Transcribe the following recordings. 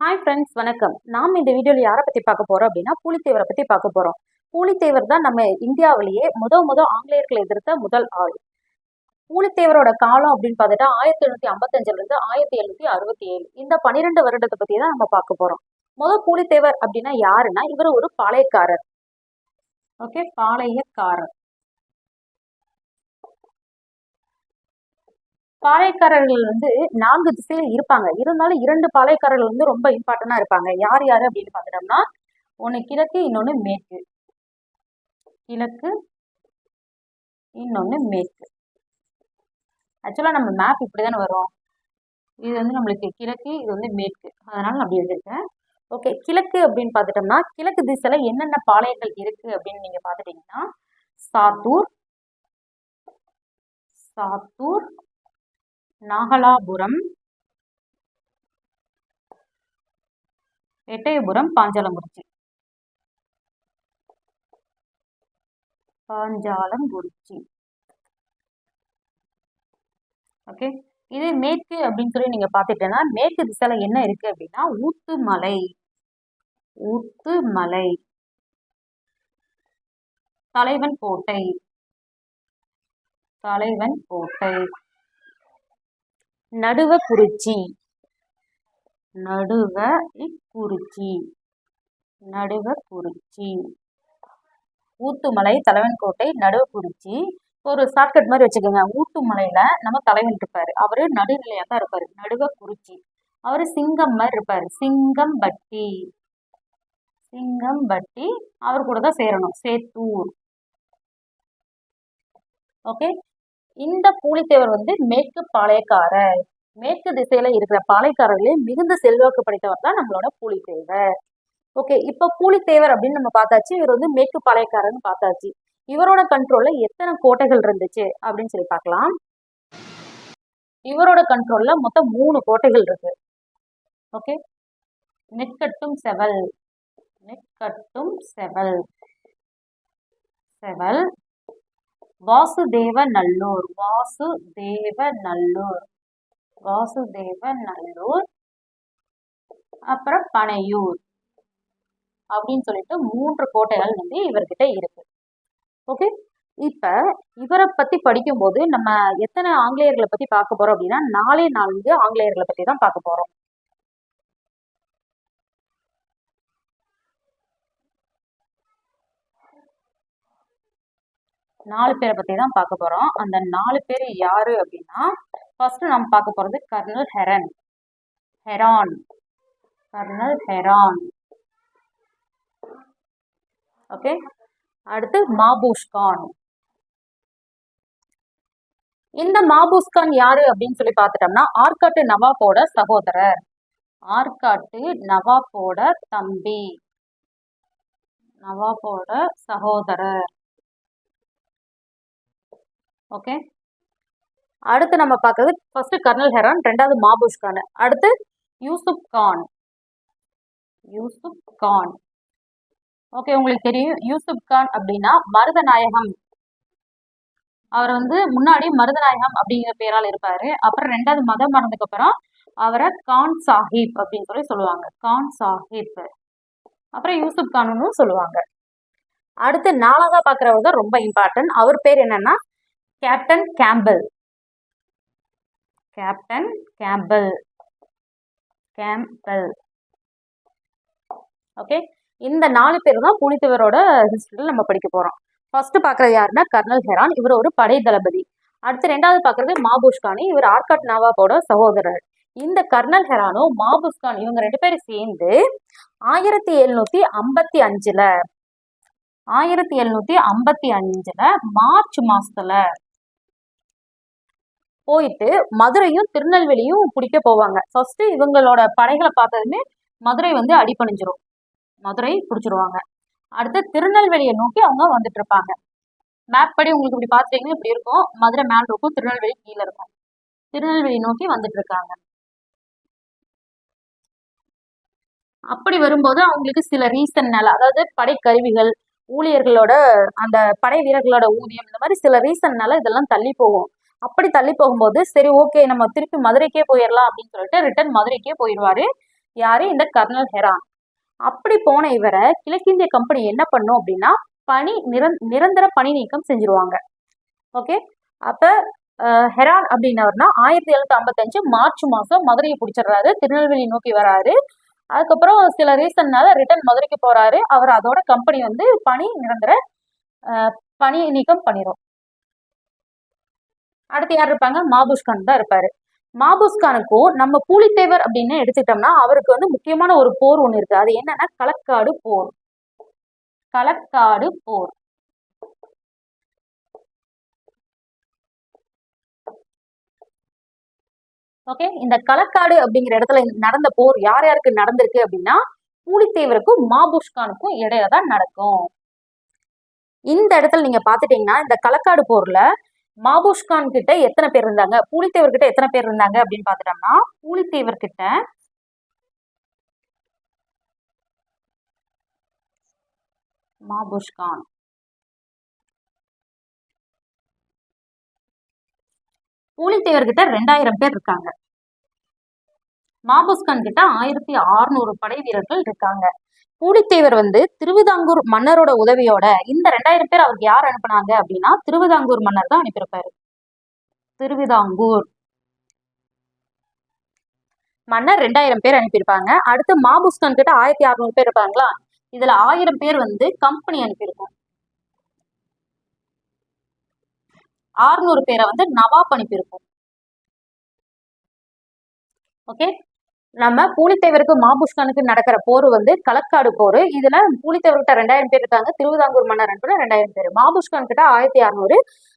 Hi friends வணக்கம். நாம் இந்த வீடியோவில் யாரை பற்றி பார்க்க போகிறோம் அப்படின்னா பூலித்தேவரை பற்றி பார்க்க போகிறோம் பூலித்தேவர் தான் நம்ம இந்தியாவிலேயே முத முத ஆங்கிலேயர்களை எதிர்த்த முதல் ஆள். பூலித்தேவரோட காலம் அப்படின்னு பார்த்துட்டா ஆயிரத்தி எழுநூத்தி ஐம்பத்தஞ்சிலிருந்து ஆயிரத்தி எழுநூத்தி அறுபத்தி ஏழு. இந்த பன்னிரெண்டு வருடத்தை பற்றி தான் நம்ம பார்க்க போகிறோம் முதல் பூலித்தேவர் அப்படின்னா யாருன்னா இவர் ஒரு பாளையக்காரர். ஓகே பாளையக்காரர். பாளையக்காரர்கள் வந்து நான்கு திசையில் இருப்பாங்க. இருந்தாலும் இரண்டு பாளையக்காரர்கள் வந்து ரொம்ப இம்பார்ட்டண்டா இருப்பாங்க. யார் யாரு அப்படின்னு பார்த்துட்டோம்னா ஒன்று கிழக்கு இன்னொன்று மேற்கு. கிழக்கு இன்னொன்று மேற்கு. ஆக்சுவலாக நம்ம மேப் இப்படி தானே வரும். இது வந்து நம்மளுக்கு கிழக்கு இது வந்து மேற்கு. அதனால அப்படி எழுதியிருக்கேன். ஓகே கிழக்கு அப்படின்னு பார்த்துட்டோம்னா கிழக்கு திசையில என்னென்ன பாளையங்கள் இருக்கு அப்படின்னு நீங்க பார்த்துட்டிங்கன்னா சாத்தூர் சாத்தூர் நாகலாபுரம். எட்டயபுரம் பாஞ்சாலங்குறிச்சி. பாஞ்சாலங்குறிச்சி. ஓகே. இது மேற்கு அப்படின்னு சொல்லி நீங்க பாத்துட்டேன்னா மேற்கு திசையில என்ன இருக்கு அப்படின்னா ஊத்துமலை. ஊத்துமலை. தலைவன் கோட்டை. தலைவன் கோட்டை. நடுவ குறிச்சி நடுவ குறிச்சி நடுவ குறிச்சி ஊத்துமலை தலைவன்கோட்டை நடுவக்குறிச்சி. ஒரு ஷார்ட்கட் மாதிரி வச்சுக்கோங்க. ஊத்துமலையில நம்ம தலைவன் இருப்பாரு. அவரு நடுநிலையாக தான் இருப்பாரு. நடுவ குறிச்சி அவரு சிங்கம் மாதிரி இருப்பாரு. சிங்கம்பட்டி. சிங்கம்பட்டி அவர் கூட தான் சேரணும். சேத்தூர். ஓகே இந்த பூலித்தேவர் வந்து மேற்கு பாளையக்காரர். மேற்கு திசையில இருக்கிற பாளையக்காரர்களே மிகுந்த செல்வாக்கு படைத்தவர் தான் நம்மளோட பூலித்தேவர். ஓகே இப்ப பூலித்தேவர் அப்படின்னு நம்ம பார்த்தாச்சு. இவர் வந்து மேற்கு பாளையக்காரர்னு பார்த்தாச்சு. இவரோட கண்ட்ரோல்ல எத்தனை கோட்டைகள் இருந்துச்சு அப்படின்னு சொல்லி பார்க்கலாம். இவரோட கண்ட்ரோல்ல மொத்தம் மூணு கோட்டைகள் இருக்கு. ஓகே நெற்கட்டும் செவல். நெற்கட்டும் செவல். செவல். வாசுதேவ நல்லூர் வாசுதேவ நல்லூர் வாசுதேவ நல்லூர் அப்புறம் பனையூர் அப்படின்னு சொல்லிட்டு மூன்று கோட்டைகள் வந்து இவர்கிட்ட இருக்கு. ஓகே இப்ப இவரை பத்தி படிக்கும்போது நம்ம எத்தனை ஆங்கிலேயர்களை பத்தி பார்க்க போறோம் அப்படின்னா நாலே நான்கு ஆங்கிலேயர்களை பத்தி தான் பார்க்க போறோம். நாலு பேரை பத்தி தான் பார்க்க போறோம். அந்த நாலு பேர் யாரு அப்படின்னா ஃபர்ஸ்ட் நம்ம பார்க்க போறது colonel Heron. Heron. Colonel Heron. Okay? அடுத்து மாபூஷ் கான் இந்த மாபூஸ் கான் யாரு அப்படின்னு சொல்லி பார்த்துட்டோம்னா ஆர்காட்டு நவாப்போட சகோதரர். ஆற்காட்டு நவாப்போட தம்பி. நவாப்போட சகோதரர். ஓகே? அடுத்து நம்ம பார்க்கறது ஃபர்ஸ்ட் கர்னல் ஹெரான் ரெண்டாவது மாபூஷ் கான். அடுத்து யூசுப் கான். யூசுப் கான். ஓகே உங்களுக்கு தெரியும். யூசுப் கான் அப்படின்னா மருதநாயகம். அவர் வந்து முன்னாடி மருதநாயகம் அப்படிங்கிற பேரால் இருப்பாரு. அப்புறம் ரெண்டாவது மதம் மறந்ததுக்கு அப்புறம் அவரை கான் சாஹிப் அப்படின்னு சொல்லி சொல்லுவாங்க. கான் சாஹிப். அப்புறம் யூசுப் கான்னு சொல்லுவாங்க. அடுத்து நாலாவதா பார்க்குறவர் தான் ரொம்ப இம்பார்ட்டன்ட் அவர் பேர் என்னன்னா captain Campbell captain Campbell Campbell okay இந்த நாலு பேர் தான் புனித்தவரோட ஹிஸ்டரியில் நம்ம படிக்க போகிறோம் ஃபர்ஸ்ட் பார்க்கறது யாருன்னா கர்னல் ஹெரான். இவர் ஒரு படை தளபதி. அடுத்து ரெண்டாவது பார்க்கறது மாபுஷ்கானி இவர் ஆர்காட் நவாபோட சகோதரர். இந்த கர்னல் ஹெரானும் மாபூஷ் கான் இவங்க ரெண்டு பேரும் சேர்ந்து ஆயிரத்தி எழுநூத்தி ஐம்பத்தி அஞ்சுல ஆயிரத்தி எழுநூத்தி ஐம்பத்தி அஞ்சுல மார்ச் மாசத்துல போயிட்டு மதுரையும் திருநெல்வேலியும் பிடிக்க போவாங்க. ஃபர்ஸ்ட் இவங்களோட படைகளை பார்த்ததுமே மதுரை வந்து அடிப்பணிஞ்சிரும் மதுரை பிடிச்சிருவாங்க. அடுத்து திருநெல்வேலியை நோக்கி அவங்க வந்துட்டு இருப்பாங்க. மேப் படி உங்களுக்கு இப்படி பார்த்துட்டீங்கன்னா இப்படி இருக்கும். மதுரை மேல் இருக்கும் திருநெல்வேலி கீழே இருக்கும். திருநெல்வேலி நோக்கி வந்துட்டு இருக்காங்க. அப்படி வரும்போது அவங்களுக்கு சில ரீசன்னால அதாவது படைக்கருவிகள் ஊழியர்களோட அந்த படை வீரர்களோட ஊதியம் இந்த மாதிரி சில ரீசன்னால இதெல்லாம் தள்ளி போகும். அப்படி தள்ளி போகும்போது சரி ஓகே நம்ம திருப்பி மதுரைக்கே போயிடலாம் அப்படின்னு சொல்லிட்டு ரிட்டர்ன் மதுரைக்கே போயிடுவாரு. யாரு? இந்த கர்னல் ஹெரான் அப்படி போன இவரை கிழக்கிந்திய கம்பெனி என்ன பண்ணும் அப்படின்னா பணி நிரந் நிரந்தர பணி நீக்கம் செஞ்சிருவாங்க. ஓகே? அப்ப ஹெரான் அப்படின்னவர்னா ஆயிரத்தி எழுநூத்தி ஐம்பத்தஞ்சு மார்ச் மாசம் மதுரையை பிடிச்சிடுறாரு திருநெல்வேலி நோக்கி வராரு. அதுக்கப்புறம் சில ரீசன்னால ரிட்டர்ன் மதுரைக்கு போறாரு. அவர் அதோட கம்பெனி வந்து பணி நிரந்தர பணி நீக்கம் பண்ணிரும். அடுத்து யார் இருப்பாங்க? மாபூஸ்கான் தான் இருப்பாரு. மாபூஸ்கானுக்கும் நம்ம பூலித்தேவர் அப்படின்னு எடுத்துக்கிட்டோம்னா அவருக்கு வந்து முக்கியமான ஒரு போர் ஒண்ணு இருக்கு. அது என்னன்னா களக்காடு போர். களக்காடு போர். ஓகே இந்த களக்காடு அப்படிங்கிற இடத்துல நடந்த போர் யார் யாருக்கு நடந்திருக்கு அப்படின்னா பூலித்தேவருக்கும் மாபுஷ்கானுக்கும் இடையில தான் நடக்கும். இந்த இடத்துல நீங்க பாத்துட்டீங்கன்னா இந்த களக்காடு போர்ல மாபோஷ்கான் கிட்ட எத்தனை பேர் இருந்தாங்க? பூலித்தேவர் கிட்ட எத்தனை பேர் இருந்தாங்க அப்படின்னு பாத்துட்டோம்னா பூலித்தேவர் கிட்ட மாபுஷ்கான் பூலித்தேவர் கிட்ட ரெண்டாயிரம் பேர் இருக்காங்க. மாபுஸ்கான் கிட்ட ஆயிரத்தி அறுநூறு படை வீரர்கள் இருக்காங்க. பூலித்தேவர் வந்து திருவிதாங்கூர் மன்னரோட உதவியோட இந்த ரெண்டாயிரம் பேர் அவருக்கு யார் அனுப்புனாங்க அப்படின்னா திருவிதாங்கூர் மன்னர் தான் அனுப்பியிருப்பாரு. திருவிதாங்கூர். மன்னர் ரெண்டாயிரம் பேர் அனுப்பியிருப்பாங்க. அடுத்து மாபுஸ்கான் கிட்ட ஆயிரத்தி அறுநூறு பேர் இருப்பாங்களா? இதுல ஆயிரம் பேர் வந்து கம்பெனி அனுப்பியிருக்கோம். ஆறுநூறு பேரை வந்து நவாப் அனுப்பியிருக்கோம். ஓகே? நம்ம பூலித்தேவருக்கு மாபுஷ்கனுக்கு நடக்கிற போர் வந்து களக்காடு போர். இதுல பூலித்தேவர்கிட்ட ரெண்டாயிரம் பேர் இருக்காங்க. திருவிதாங்கூர் மன்னர் அனுப்புன ரெண்டாயிரம் பேர். மாபுஷ்கான் கிட்ட ஆயிரத்தி அறுநூறு.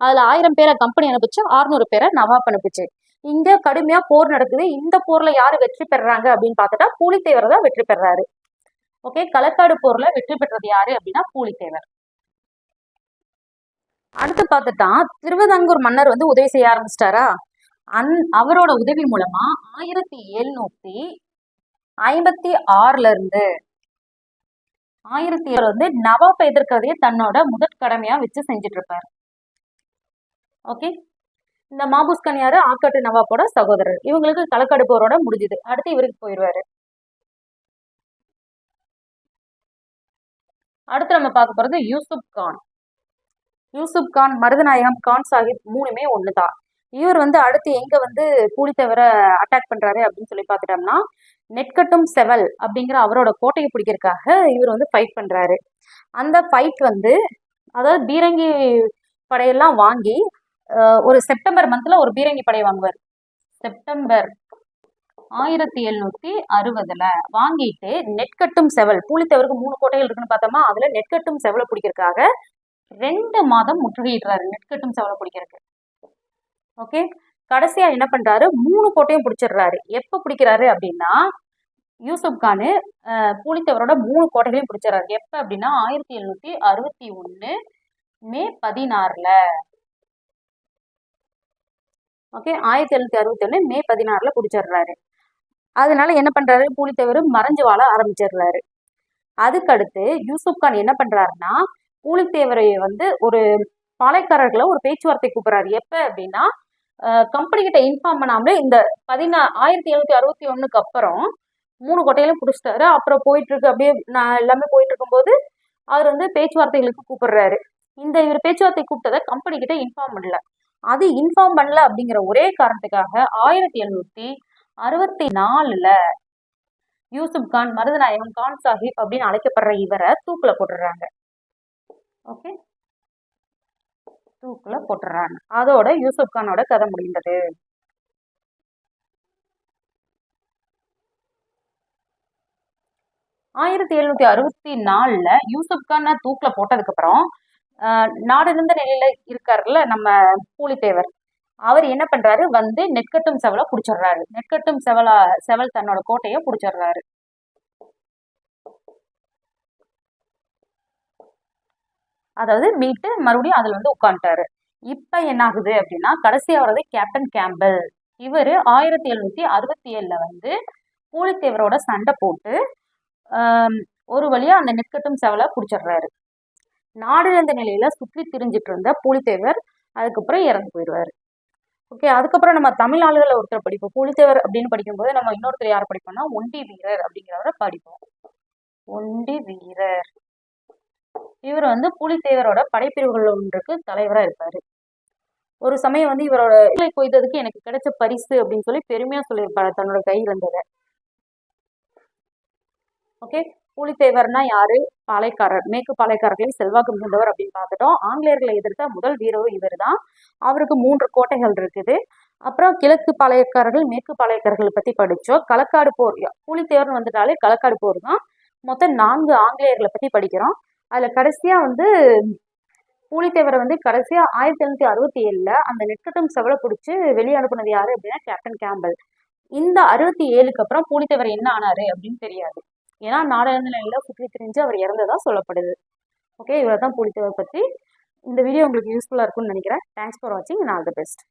அதுல ஆயிரம் பேரை கம்பெனி அனுப்பிச்சு அறுநூறு பேரை நவாப் அனுப்பிச்சு. இங்க கடுமையா போர் நடக்குது. இந்த போர்ல யாரு வெற்றி பெறாங்க அப்படின்னு பார்த்துட்டா பூலித்தேவர் தான் வெற்றி பெறாரு. ஓகே களக்காடு போர்ல வெற்றி பெற்றது யாரு அப்படின்னா பூலித்தேவர். அடுத்து பார்த்துட்டா திருவிதாங்கூர் மன்னர் வந்து உதவி செய்ய ஆரம்பிச்சிட்டாரா? அந் அவரோட உதவி மூலமா ஆயிரத்தி எழுநூத்தி ஐம்பத்தி ஆறுல இருந்து ஆயிரத்தி ஏழு வந்து நவாப் எதிர்க்கிறதையே தன்னோட முதற் கடமையா வச்சு செஞ்சுட்டு இருப்பாரு ஓகே? இந்த மாபுஸ்கான் யாரு? ஆக்காட்டு நவாப்போட சகோதரர். இவங்களுக்கு களக்காடு போரோட முடிஞ்சுது. அடுத்து இவருக்கு போயிடுவாரு அடுத்து நம்ம பார்க்க போறது யூசுப் கான். யூசுப் கான் மருதநாயகம் கான் சாஹிப் மூணுமே ஒண்ணுதான். இவர் வந்து அடுத்து எங்க வந்து பூலித்தேவரை அட்டாக் பண்றாரு அப்படின்னு சொல்லி பார்த்துட்டோம்னா நெற்கட்டும் செவல் அப்படிங்கிற அவரோட கோட்டையை பிடிக்கிறதுக்காக இவர் வந்து ஃபைட் பண்றாரு. அந்த ஃபைட் வந்து அதாவது பீரங்கி படையெல்லாம் வாங்கி ஒரு செப்டம்பர் மந்த்ல ஒரு பீரங்கி படை வாங்குவார். செப்டம்பர் ஆயிரத்தி எழுநூத்தி அறுபதுல வாங்கிட்டு நெற்கட்டும் செவல் பூலித்தேவருக்கு மூணு கோட்டைகள் இருக்குன்னு பார்த்தோமா அதுல நெற்கட்டும் செவலை பிடிக்கிறதுக்காக ரெண்டு மாதம் முற்றுகையிடுறாரு நெற்கட்டும் செவலை பிடிக்கிறதுக்கு. ஓகே? கடைசியாக என்ன பண்ணுறாரு மூணு கோட்டையும் பிடிச்சிடுறாரு. எப்போ பிடிக்கிறாரு அப்படின்னா யூசுப் கானு அஹ், பூலித்தேவரோட மூணு கோட்டைகளையும் பிடிச்சிடுறாரு. எப்போ அப்படின்னா ஆயிரத்தி எழுநூற்றி அறுபத்தி ஒன்று மே பதினாறில். ஓகே? ஆயிரத்தி எழுநூத்தி அறுபத்தி ஒன்று மே பதினாறில் பிடிச்சிடுறாரு. அதனால என்ன பண்ணுறாரு பூலித்தேவர் மறைஞ்சு வாழ ஆரம்பிச்சிடுறாரு. அதுக்கடுத்து யூசுப் கான் என்ன பண்ணுறாருன்னா பூலித்தேவரை வந்து ஒரு பாளையக்காரர்களை ஒரு பேச்சுவார்த்தை கூப்பிட்றாரு. எப்போ அப்படின்னா கம்பெனி கிட்ட இன்ஃபார்ம் பண்ணாமலே இந்த பதினா ஆயிரத்தி எழுநூத்தி அறுபத்தி ஒண்ணுக்கு அப்புறம் மூணு கொட்டையிலும் பிடிச்சிட்டாரு. அப்புறம் போயிட்டு இருக்கு அப்படியே நான் எல்லாமே போயிட்டு இருக்கும்போது அவர் வந்து பேச்சுவார்த்தைகளுக்கு கூப்பிடுறாரு. இந்த இவர் பேச்சுவார்த்தை கூப்பிட்டதை கம்பெனி கிட்ட இன்ஃபார்ம் பண்ணல. அது இன்ஃபார்ம் பண்ணல அப்படிங்கிற ஒரே காரணத்துக்காக ஆயிரத்தி எழுநூத்தி அறுபத்தி நாலுல யூசுப் கான் மருதநாயகம் கான் சாஹிப் அப்படின்னு அழைக்கப்படுற இவரை தூக்குல போட்டுடுறாங்க. ஓகே தூக்குல போட்டுறாங்க. அதோட யூசுப் கானோட கதை முடிந்தது. ஆயிரத்தி எழுநூத்தி அறுபத்தி நாலுல யூசுப் கானை தூக்குல போட்டதுக்கு அப்புறம் நாடு நாடிருந்த நிலையில இருக்காருல்ல நம்ம பூலித்தேவர் அவர் என்ன பண்றாரு? வந்து நெற்கட்டும் செவலை பிடிச்சிடுறாரு. நெற்கட்டும் செவலா செவல் தன்னோட கோட்டையை புடிச்சிடுறாரு. அதாவது மீட்டு மறுபடியும் அதில் வந்து உட்காந்துட்டாரு இப்போ என்ன ஆகுது அப்படின்னா கடைசியாக வர்றது கேப்டன் கேம்பல். இவர் ஆயிரத்தி எழுநூற்றி அறுபத்தி ஏழில் வந்து பூலித்தேவரோட சண்டை போட்டு ஒரு வழியாக அந்த நெற்கட்டும் செவலை பிடிச்சிடுறாரு. நாடிழந்த நிலையில் நிலையில சுற்றி திரிஞ்சிட்டு இருந்த பூலித்தேவர் அதுக்கப்புறம் இறந்து போயிடுவார். ஓகே அதுக்கப்புறம் நம்ம தமிழ் ஆளுகளை ஒருத்தர் படிப்போம். புலித்தேவர் அப்படின்னு படிக்கும்போது நம்ம இன்னொருத்தர் யார் படிப்போம்னா ஒண்டி வீரர் அப்படிங்கிறவரை படிப்போம். ஒண்டி வீரர். இவர் வந்து புலித்தேவரோட படைப்பிரிவுகள் ஒன்றுக்கு தலைவராக இருப்பார். ஒரு சமயம் வந்து இவரோட இலை கொய்ததுக்கு எனக்கு கிடைச்ச பரிசு அப்படின்னு சொல்லி பெருமையாக சொல்லியிருப்பாரு தன்னோட கையில் இருந்ததை ஓகே புலித்தேவர்னா யாரு? பாளையக்காரர் மேற்கு பாளையக்காரர்களின் செல்வாக்கு மிகுந்தவர் அப்படின்னு பார்த்துட்டோம். ஆங்கிலேயர்களை எதிர்த்த முதல் வீரரும் இவர் தான் அவருக்கு மூன்று கோட்டைகள் இருக்குது. அப்புறம் கிழக்கு பாளையக்காரர்கள் மேற்கு பாளையக்காரர்கள் பற்றி படித்தோம் களக்காடு போர் புலித்தேவர்னு வந்துட்டாலே களக்காடு போர் தான் மொத்தம் நான்கு ஆங்கிலேயர்களை பற்றி படிக்கிறோம். அதில் கடைசியாக வந்து பூலித்தேவரை வந்து கடைசியாக ஆயிரத்தி எழுநூத்தி அறுபத்தி ஏழில் அந்த நெற்கட்டும் செவலை பிடிச்சி வெளியே அனுப்புனது யார் அப்படின்னா கேப்டன் கேம்பல். இந்த அறுபத்தி ஏழுக்கு அப்புறம் பூலித்தேவர் என்ன ஆனாரு அப்படின்னு தெரியாது. ஏன்னா நாடாளுமன்ற சுற்றி திரிஞ்சு அவர் இறந்ததாக சொல்லப்படுது. ஓகே இவர் தான் பூலித்தேவர் பற்றி இந்த வீடியோ உங்களுக்கு யூஸ்ஃபுல்லாக இருக்கும்னு நினைக்கிறேன். தேங்க்ஸ் ஃபார் வாட்சிங் ஆல் த பெஸ்ட்